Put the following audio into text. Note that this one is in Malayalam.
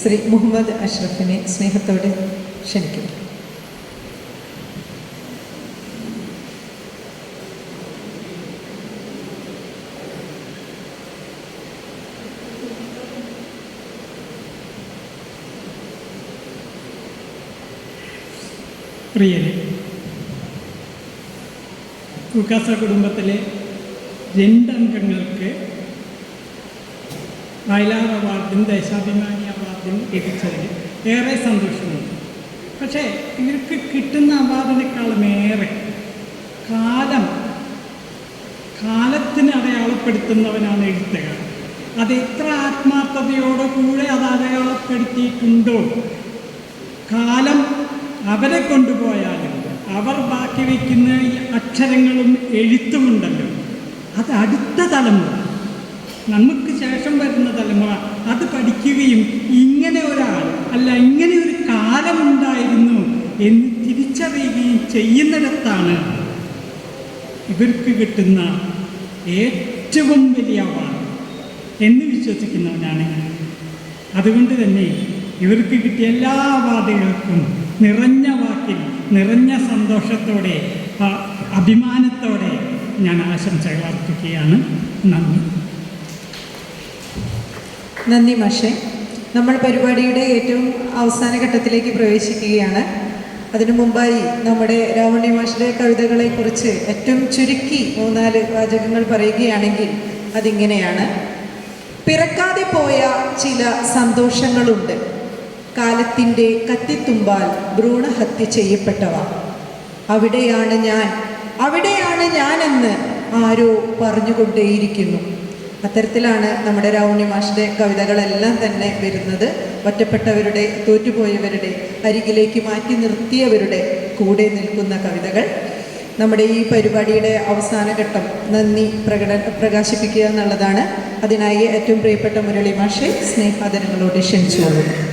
ശ്രീ മുഹമ്മദ് അഷ്റഫിനെ സ്നേഹത്തോടെ ക്ഷണിക്കുന്നു. പ്രിയരെ കുക്കാസ കുടുംബത്തിലെ രണ്ടംഗങ്ങൾക്ക് വയലാർ അവാർഡും ദേശാഭിമാനി അവാർഡും ലഭിച്ചതിൽ ഏറെ സന്തോഷമുണ്ട്. പക്ഷേ ഇവർക്ക് കിട്ടുന്ന അവാർഡിനേക്കാളും ഏറെ കാലം കാലത്തിന് അടയാളപ്പെടുത്തുന്നവനാണ് എഴുത്തുകാരൻ. അത് എത്ര ആത്മാർത്ഥതയോടെ കൂടെ അത് അടയാളപ്പെടുത്തിയിട്ടുണ്ടോ? കാലം അവരെ കൊണ്ടുപോയാലും അവർ ബാക്കി വയ്ക്കുന്ന ഈ അക്ഷരങ്ങളും എഴുത്തുമുണ്ടല്ലോ. അത് അടുത്ത തലമുറ നമുക്ക് ശേഷം വരുന്ന തലമുറ അത് പഠിക്കുകയും ഇങ്ങനെ ഒരാൾ അല്ല ഇങ്ങനെ ഒരു കാലമുണ്ടായിരുന്നു എന്ന് തിരിച്ചറിയുകയും ചെയ്യുന്നിടത്താണ് ഇവർക്ക് കിട്ടുന്ന ഏറ്റവും വലിയ അവാർഡ് എന്ന് വിശ്വസിക്കുന്നവനാണ് അതുകൊണ്ട് തന്നെ ഇവർക്ക് കിട്ടിയ എല്ലാ അവാർഡുകൾക്കും നിറഞ്ഞ വാക്കിൽ നിറഞ്ഞ സന്തോഷത്തോടെ അഭിമാനത്തോടെ ഞാൻ ആശംസകൾ അർപ്പിക്കുകയാണ്. നന്ദി. നന്ദി മാഷെ. നമ്മൾ പരിപാടിയുടെ ഏറ്റവും അവസാന ഘട്ടത്തിലേക്ക് പ്രവേശിക്കുകയാണ്. അതിനു മുമ്പായി നമ്മുടെ രാവണി കവിതകളെ കവിതകളെക്കുറിച്ച് ഏറ്റവും ചുരുക്കി മൂന്നാൽ വാചകങ്ങൾ പറയുകയാണെങ്കിൽ അതിങ്ങനെയാണ്. പിറക്കാതെ പോയ ചില സന്തോഷങ്ങളുണ്ട്. കാലത്തിന്റെ കത്തിത്തുമ്പാൽ ഭ്രൂണഹത്യ ചെയ്യപ്പെട്ടവ. അവിടെയാണ് ഞാൻ അവിടെയാണ് ഞാനെന്ന് ആരോ പറഞ്ഞുകൊണ്ടേയിരിക്കുന്നു. അത്തരത്തിലാണ് നമ്മുടെ രാവുണ്ണി മാഷിന്റെ കവിതകളെല്ലാം തന്നെ വരുന്നത്. ഒറ്റപ്പെട്ടവരുടെ തോറ്റുപോയവരുടെ അരികിലേക്ക് മാറ്റി നിർത്തിയവരുടെ കൂടെ നിൽക്കുന്ന കവിതകൾ. നമ്മുടെ ഈ പരിപാടിയുടെ അവസാന ഘട്ടം നന്ദി പ്രകട പ്രകാശിപ്പിക്കുക എന്നുള്ളതാണ്. അതിനായി ഏറ്റവും പ്രിയപ്പെട്ട മുരളി മാഷെ സ്നേഹാദരങ്ങളോട് ക്ഷണിച്ചു കൊള്ളുന്നു